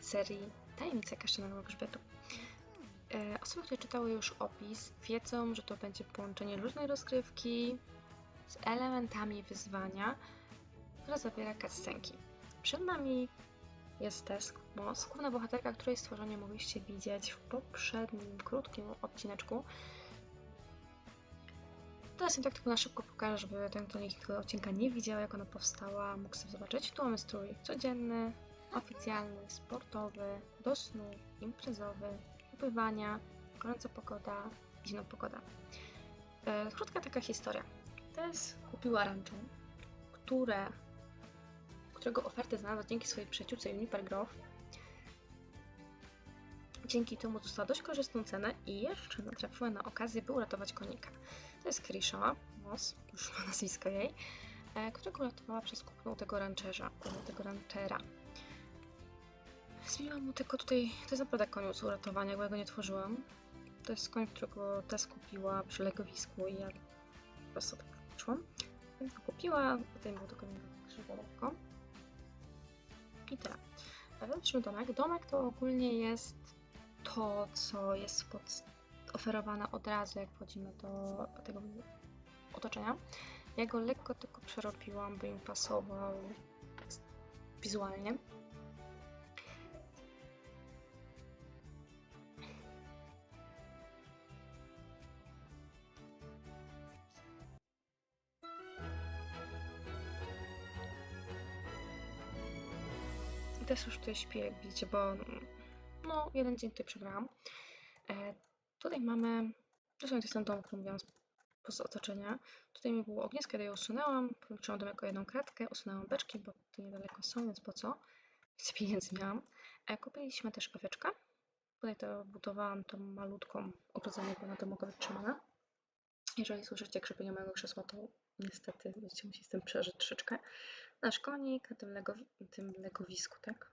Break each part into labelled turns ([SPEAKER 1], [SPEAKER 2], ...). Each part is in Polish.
[SPEAKER 1] serii Tajemnice Kasztanego Grzbietu. E, Osoby, które czytały już opis, wiedzą, że to będzie połączenie luźnej rozgrywki z elementami wyzwania, która zawiera cutscenki. Przed nami jest Tess Moss, główna bohaterka, której stworzenie mogliście widzieć w poprzednim krótkim odcineczku. Teraz im tak tylko na szybko pokażę, żeby ten, kto nikt tego odcinka nie widział, jak ona powstała, mógł sobie zobaczyć. Tu mamy strój codzienny, oficjalny, sportowy, do snu, imprezowy, upływania, gorąca pogoda, zimna pogoda. E, krótka taka historia. Tess kupiła rancho, które, którego ofertę znalazła dzięki swojej przyjaciółce Juniper Grove. Dzięki temu dostała dość korzystną cenę i jeszcze natrafiła na okazję, by uratować konika. To jest Krisha Moss, już ma nazwisko jej, e, którego uratowała przez kupną tego rancherza, tego ranchera. Zmieniłam mu tylko tutaj, to jest naprawdę koniec uratowania, bo ja go nie tworzyłam. To jest koń, którego Tess kupiła przy legowisku i ja po prostu tak szłam. Więc go kupiła, potem był tylko krzywo lekko. I tyle. Weźmy domek. Domek to ogólnie jest to, co jest pod, oferowane od razu, jak wchodzimy do tego otoczenia. Ja go lekko tylko przerobiłam, by im pasował wizualnie. Też już tutaj śpię, jak widzicie, bo no, jeden dzień tutaj przegrałam. E, tutaj mamy, zresztą to jest ten dom, który mówiłam z, otoczenia. Tutaj mi było ognisko, kiedy je usunęłam, połączyłam dom jako jedną kratkę, usunęłam beczki, bo tu niedaleko są, więc po co? Więcej pieniędzy miałam. E, kupiliśmy też owieczkę. Tutaj to budowałam tą malutką ogrodzenie, bo na to mogę wytrzymana. Jeżeli słyszycie krzypienie mojego krzesła, to niestety będziecie musieli z tym przeżyć troszeczkę. Nasz konik na tym, lego, tym legowisku, tak?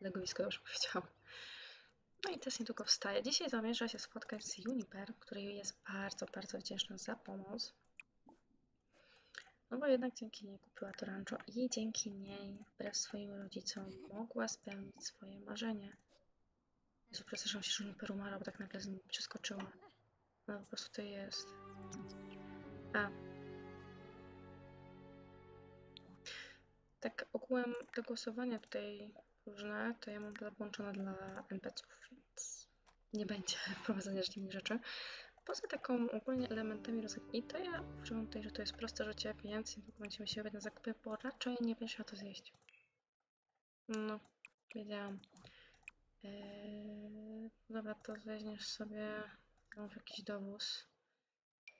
[SPEAKER 1] Legowisko dobrze powiedziałam. No i też niedługo wstaje. Dzisiaj zamierza się spotkać z Juniper, której jest bardzo, bardzo wdzięczna za pomoc. No bo jednak dzięki niej kupiła to rancho i dzięki niej, wbrew swoim rodzicom, mogła spełnić swoje marzenie. Jezu, się, że Juniper umarła, bo tak nagle z nim przeskoczyła. No po prostu to jest. A. Tak ogółem te głosowania tutaj różne, to ja mam włączone dla NPC-ów, więc nie będzie wprowadzania dziwnych rzeczy. Poza taką ogólnie elementami rozgrywki, to ja uważam tutaj, że to jest proste życie, więc niedługo będziemy się na zakupy, bo raczej nie będziesz to zjeść. No, wiedziałam. Eee, dobra, to weźmiesz sobie w jakiś dowóz.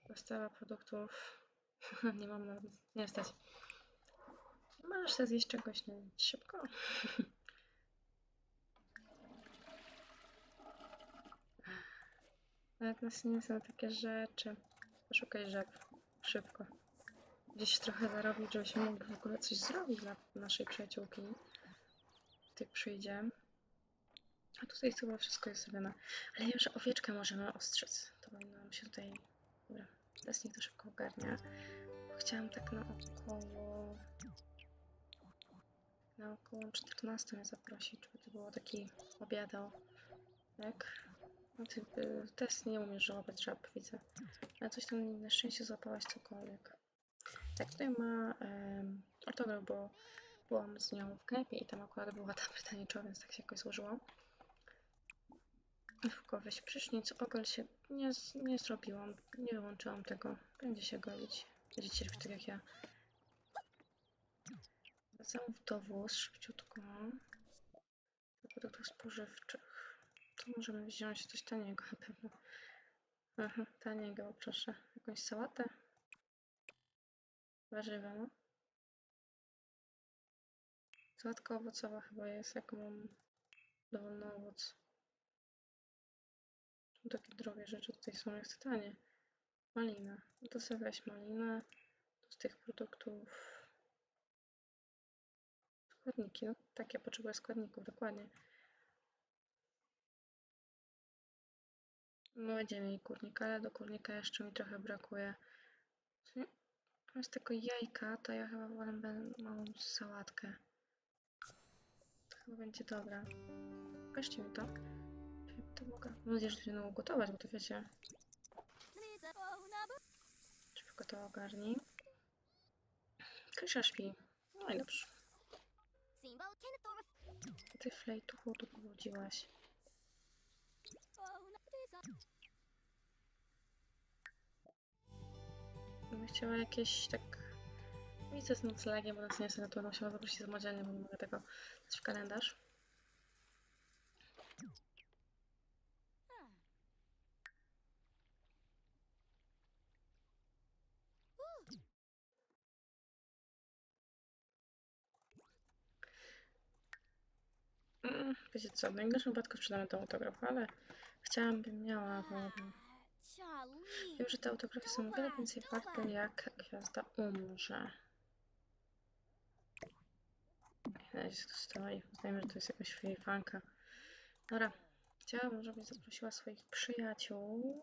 [SPEAKER 1] Dostawa produktów. nie mam nawet, nie stać. Możesz sobie zjeść czegoś no, szybko. Nawet na nie są takie rzeczy. Poszukaj rzep szybko. Gdzieś trochę zarobić, żebyśmy mogli w ogóle coś zrobić dla naszej przyjaciółki. Jak przyjdzie. A tutaj chyba wszystko jest zrobione. Ale wiem, że owieczkę możemy ostrzec. To powinno nam się tutaj... Dobra, teraz niech to szybko ogarnia. Chciałam tak na około... Na około 14 mnie zaprosić, żeby to było taki obiadał. Tak? No ty y, też nie umiesz żałować żab, widzę. Ale coś tam na szczęście złapałaś cokolwiek. Tak, tutaj ma um, ortograf, bo byłam z nią w knajpie i tam akurat była ta pytanicza, więc tak się jakoś złożyło. Szybko weź prysznic, ogol się nie, nie zrobiłam, nie wyłączyłam tego. Będzie się golić. Będziecie robić tak jak ja. Wracam w dowóz szybciutko. Do produktów spożywczych. Tu możemy wziąć coś taniego na pewno. Aha, taniego, proszę. Jakąś sałatę. Warzywa, no. Sałatka owocowa chyba jest, jak mam dowolny owoc. Tu takie drogie rzeczy tutaj są, jak tanie. Malina. No to sobie weź malinę. Z tych produktów składniki, no tak, ja potrzebuję składników, dokładnie. No będziemy mieli kurnika, ale do kurnika jeszcze mi trochę brakuje. Zamiast tego jajka, to ja chyba wolę małą sałatkę. chyba będzie dobra. Pokażcie mi to. To mogę? Mam nadzieję, że to się ugotować, bo to wiecie, szybko to ogarnij. Krysia śpi. No i dobrze. Ty flejtuchu tu pobudziłaś. Bym chciała jakieś tak... Miejsce z noclegiem, bo nas niestety to musiała zaprosić samodzielnie, bo nie mogę tego dać w kalendarz. Mm, Wiecie co, w najgorszym wypadku sprzedamy ten autograf, ale chciałabym miała, bo wiem, że te autografy są o wiele więcej warte, jak gwiazda umrze. Razie tu stoi, uznajmy, że to jest jakaś fanka. Dobra, chciałabym, żebyś zaprosiła swoich przyjaciół,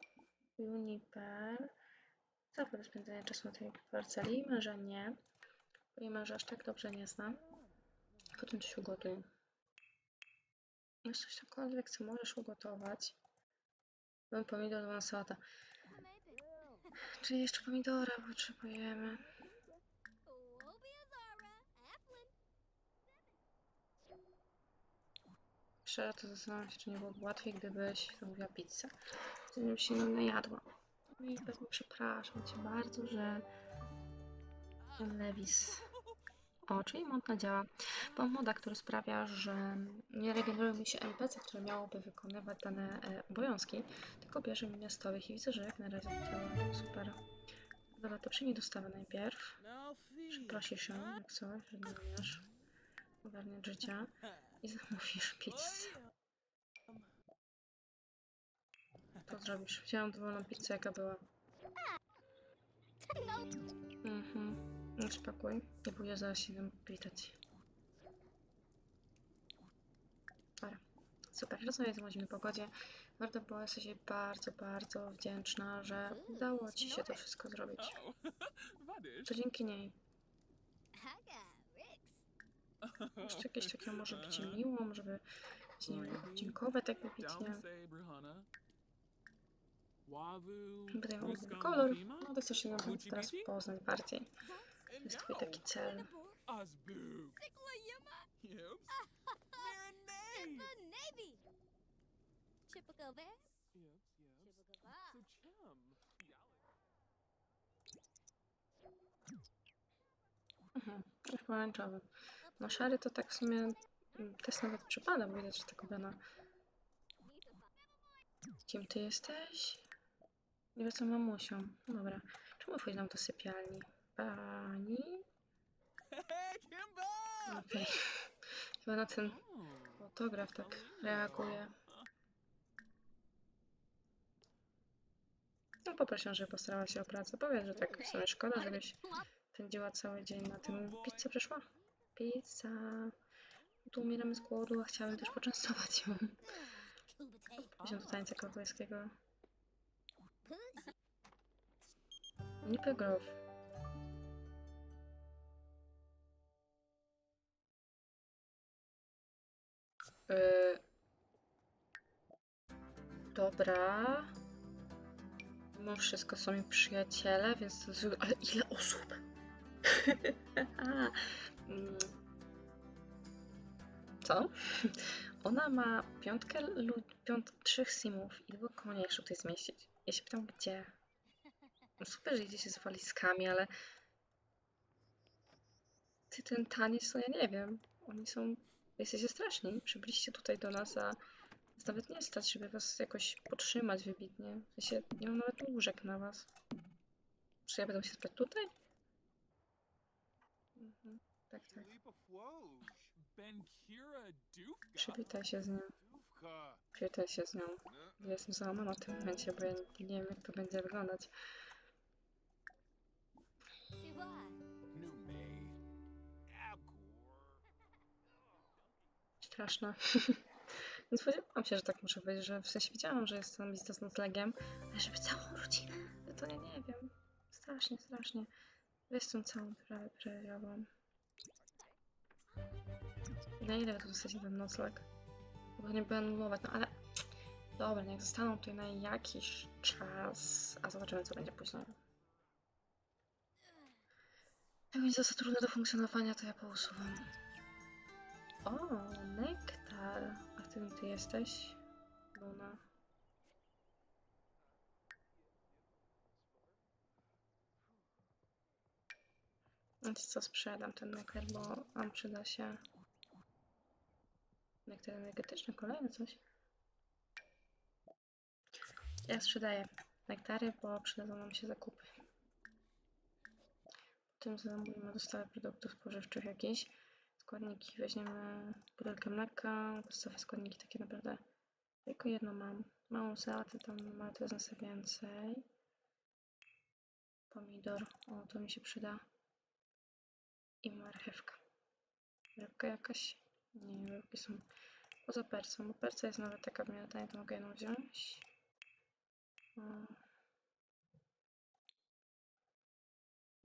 [SPEAKER 1] Juniper, za spędzenie czasu na tej parceli, może nie, jej męża aż tak dobrze nie znam. Potem coś ugotuj. Masz coś cokolwiek, co możesz ugotować? Mam pomidor, mam salata. Czyli jeszcze pomidora potrzebujemy. Szczerze to zastanawiam się, czy nie byłoby łatwiej, gdybyś zamówiła pizzę. Bym się nie najadła. I pewnie przepraszam cię bardzo, że Lewis. O, czyli modna działa. Mam moda, który sprawia, że nie regeneruje mi się NPC, które miałoby wykonywać dane e, obowiązki, tylko bierze mi miastowych i widzę, że jak na razie działa. Super. Dobra, to przyjmij dostawę najpierw. Przeprosisz się, jak coś, że nie umiesz ogarniać życia i zamówisz pizzę. To zrobisz. Wziąłem dowolną pizzę, jaka była. Mhm. No spakuj. Nie pójdę zaraz się nam powitać. Dobra. Super. Rozmawiaj z moim pogodzie. Bardzo była jesteś jej bardzo, bardzo wdzięczna, że udało ci się to wszystko zrobić. To dzięki niej. Jeszcze jakieś takie może być miłą, żeby nie wiem, dziękować tak wybitnie. Mam mój kolor. No to chcesz się nam teraz poznać bardziej. Jest twój taki cel. Mhm. Już pomarańczowy. No szary to tak w sumie mm, też nawet przypada, bo widać, że tak na Kim ty jesteś? Nie jestem mamusią. No Dobra. Czemu wchodzi nam do sypialni? Pani? Okej. Chyba na ten fotograf tak reaguje. No poproszę, żeby postarała się o pracę. Powiedz, że tak w sumie szkoda, żebyś spędziła cały dzień na tym. Pizza przyszła? Pizza. Tu umieramy z głodu, a chciałabym też poczęstować ją. Poziom do tańca kowbojskiego. Nipple Grove. Yy... Dobra. Mimo wszystko są mi przyjaciele, więc to jest... Ale ile osób? Mm. Co? Ona ma piątkę lub piąt, trzech simów i dwóch koło niej tutaj zmieścić. Ja się pytam, gdzie? No super, że idziecie z walizkami, ale ty ten taniec, to ja nie wiem. Oni są... Jesteście straszni. Przybyliście tutaj do nas, a nawet nie stać, żeby was jakoś podtrzymać wybitnie. W sensie, nie mam nawet łóżek na was. Czy ja będę się spać tutaj? Mhm. Tak, tak. Przywitaj się z nią. Przywitaj się z nią. Ja jestem załamana w tym momencie, bo ja nie wiem, jak to będzie wyglądać. Straszne. Nie spodziewałam się, że tak muszę powiedzieć, że w sensie wiedziałam, że jest tam lista z noclegiem, ale żeby całą rodzinę, no to nie, nie wiem. Strasznie, strasznie. Weź tą całą prawie przejawiałam. Na ile tu zostacie ten nocleg? Bo nie będę anulować, no ale... Dobra, niech zostaną tutaj na jakiś czas, a zobaczymy co będzie później. Jak będzie za trudne do funkcjonowania, to ja pousuwam. O, nektar. A którym ty jesteś? Luna. Więc co, sprzedam ten nektar, bo on przyda się. Nektar energetyczny, kolejny coś. Ja sprzedaję nektary, bo przydadzą nam się zakupy. Potem zamówimy dostawę produktów spożywczych jakichś. Składniki weźmiemy butelkę mleka, podstawowe składniki takie naprawdę. Tylko jedno mam. Małą salatę, tam ma to jest nas więcej. Pomidor, o to mi się przyda. I marchewka. Rybka jakaś? Nie, rybki są poza persą, bo perca jest nawet taka w miarę to mogę jedną wziąć.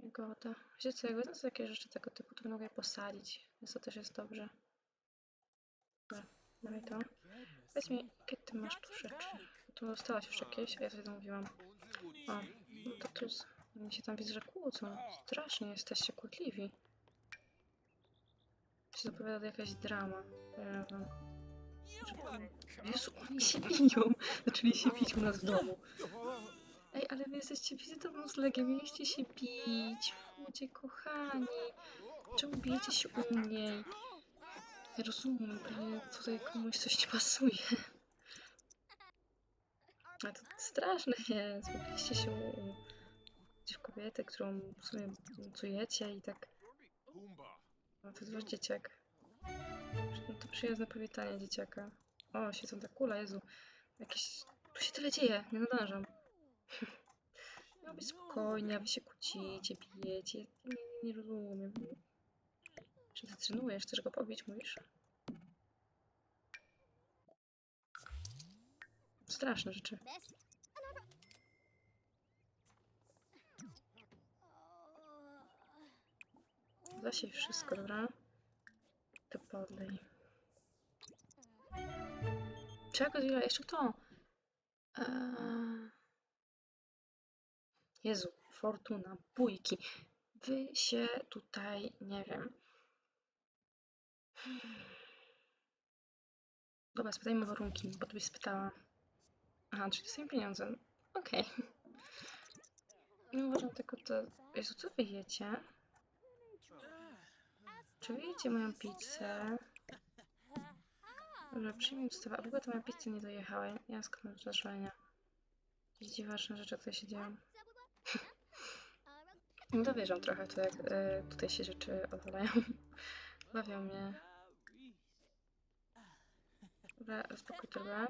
[SPEAKER 1] Jagoda. Wiecie co, jagoda to takie rzeczy tego typu, które mogę posadzić, więc to też jest dobrze. Dobra, dawaj to. Powiedz mi, jakie ty masz tu rzeczy? Tu dostałaś już jakieś, a ja sobie zamówiłam. O, no to z... Oni się tam widzę, że kłócą. Strasznie jesteście kłótliwi. Się zapowiada jakaś drama. Jezu, oni się biją. Zaczęli się bić u nas w domu. Ale wy jesteście wizytową z Legiem, mieliście się bić. Ludzie kochani. Czemu bijecie się u mnie? Ja rozumiem, pewnie tutaj komuś coś nie pasuje. A to straszne jest. Mogliście się u... w kobietę, którą w sumie i tak... No to jest dzieciak. No to przyjazne powitanie dzieciaka. O, siedzą ta kula, Jezu. Jakieś... Tu się tyle dzieje, nie nadążam. Być spokojnie, a wy się kłócicie, bijecie. Ja nie, nie rozumiem. Czy ty trenujesz? Chcesz go pobić, mówisz? Straszne rzeczy. Zasiej wszystko, dobra? To podlej. Czego? Jeszcze to. Eee... Jezu, fortuna, bójki. Wy się tutaj, nie wiem. Dobra, spytajmy warunki, bo tu byś spytała. Aha, czyli swoim pieniądzem. Okej. Nie uważam tylko to... Jezu, co wy jecie? Czy wy jecie moją pizzę? Dobra, przyjmij dostawę. A w ogóle to moja pizza nie dojechała. Ja skąd zdarzenia? Jakieś dziwaczne rzeczy tutaj się dzieją. Nie dowierzam trochę to, jak y, tutaj się rzeczy odwalają. Bawią mnie. Dobra, spokój trochę.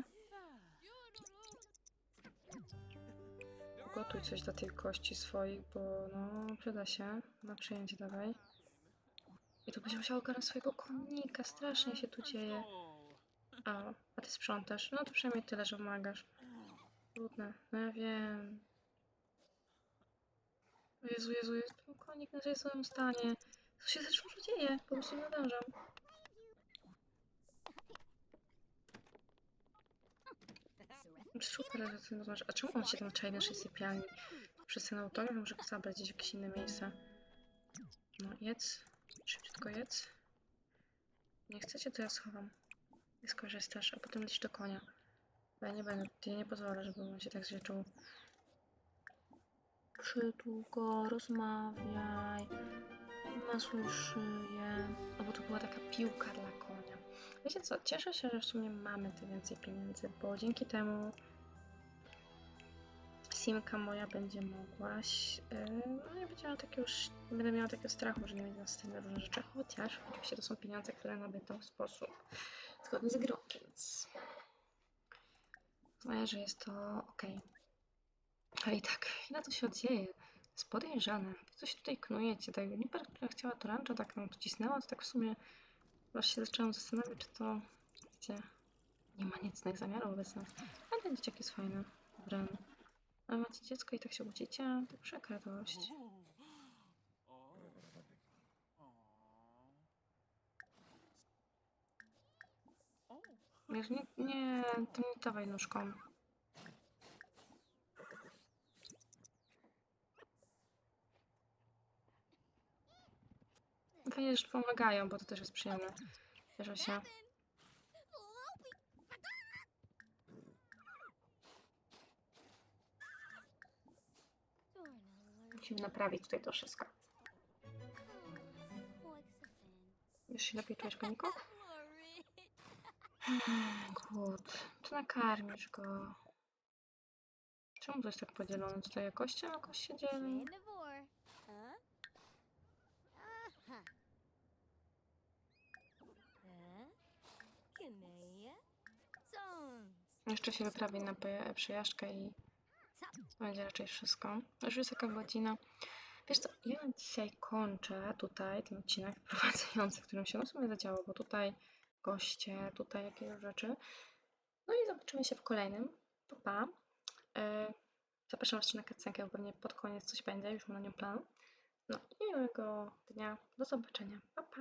[SPEAKER 1] Gotuj coś dla tych kości swoich, bo no, przyda się. Na przyjęcie dawaj. I to będzie musiał ogarnąć swojego konika. Strasznie się tu dzieje. O, a ty sprzątasz. No to przynajmniej tyle, że pomagasz. Trudne. No ja wiem. Jezu, Jezu, jest ten konik na złym stanie. Co się też dużo dzieje? Po prostu nie nadążam. Super, że ty rozmawiasz. A czemu on się tam czai naszej sypialni? Przez ten autograf może go zabrać gdzieś w jakieś inne miejsce. No, jedz. Szybciutko jedz. Nie chcecie, to ja schowam. Nie skorzystasz, a potem lecisz do konia. Ja nie będę, ja nie pozwolę, żeby on się tak źle czuł. Przytul go, rozmawiaj. Masuj szyję. No bo to była taka piłka dla konia. Wiecie co, cieszę się, że w sumie mamy te więcej pieniędzy, bo dzięki temu Simka moja będzie mogła, yy, no nie będzie miała takiego, nie będę miała takiego strachu, że nie będzie nas stać na różne rzeczy, chociaż oczywiście to są pieniądze, które nabyto w sposób zgodny z grą, więc uznaję, że jest to ok. Ale i tak, ile to się dzieje? Jest podejrzane. Co się tutaj knujecie? Tak, Niper, która chciała to rancho, tak nam pocisnęła, to tak w sumie aż się zaczęłam zastanawiać, czy to, wiecie, nie ma niecnych zamiarów wobec nas. Ale ten dzieciak jest fajny, Bren. A macie dziecko i tak się kłócicie? To przykra dość. Wiesz, nie, nie, to nie dawaj nóżką. Że pomagają, bo to też jest przyjemne. Wierzę się. Musimy naprawić tutaj to wszystko. Wiesz się lepiej czujesz, Paniko? Głód. To nakarmisz go. Czemu to jest tak podzielone? Tutaj jakości jakoś się dzieli? Jeszcze się wyprawi na przejażdżkę i będzie raczej wszystko. Już jest jaka godzina. Wiesz co, ja dzisiaj kończę tutaj ten odcinek wprowadzający, którym się no w sumie zadziało, bo tutaj goście, tutaj jakieś rzeczy. No i zobaczymy się w kolejnym. Pa, pa. E, Zapraszam jeszcze na kacenkę, bo pewnie pod koniec coś będzie, już mam na nią plan. No i miłego dnia. Do zobaczenia. Pa, pa.